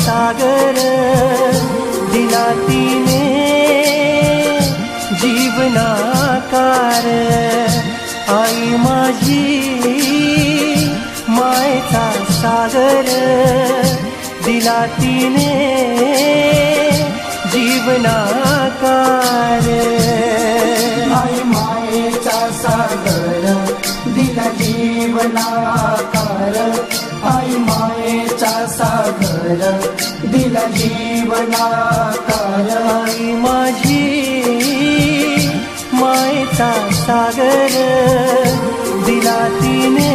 सागर दिला तिने जीवनाकार आई माझी मायचा सागर दिला तिने जीवनाकार. आई मायेचा सागर दिला जीवनाकार आई मायेचा सागर. दिला जीवनाकार आई माझी. मायचा सागर दिला तिने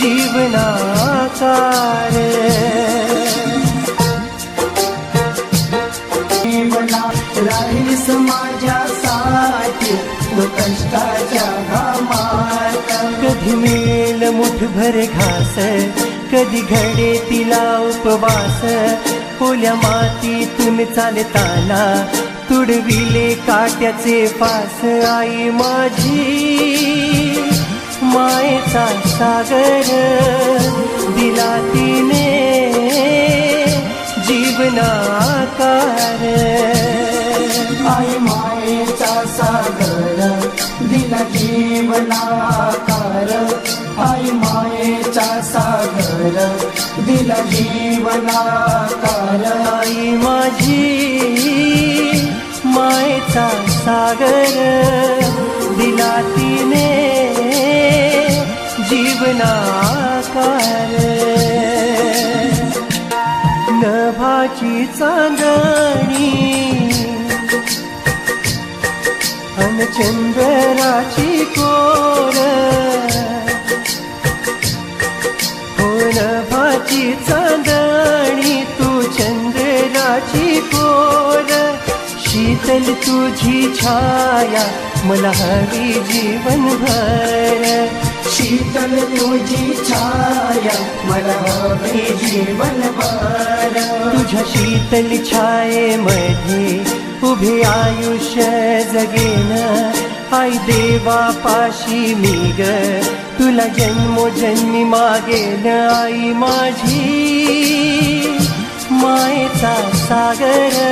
जीवनाकार. जीवना राहीस माझ्यासाठी कष्टाच्या घामात. कधी मिळेल मुठभर घास कधी घडे तिला उपवास? ओल्या मातीतून चालताना तुडविले काट्याचे पास आई माझी मायेचा सागर दिला तिने जीवनाकार आई मायेचा सागर दिला जीवनाकार दिला जीवनाकार माझी. मायचा सागर दिला तिने जीवनाकार. नभाची चांदणी अन चंद्राची कोर. हो तुझी छाया मला हवी जीवनभर. शीतल तुझी छाया मला हवी जीवनभर. तुझ्या शीतल छायेमध्ये उभे आयुष्य जगेन. आई देवा पाशी मी ग तुला जन्मोजन्मी मागेन. आई माझी मायेचा सागर.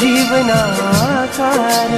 जीवनाकार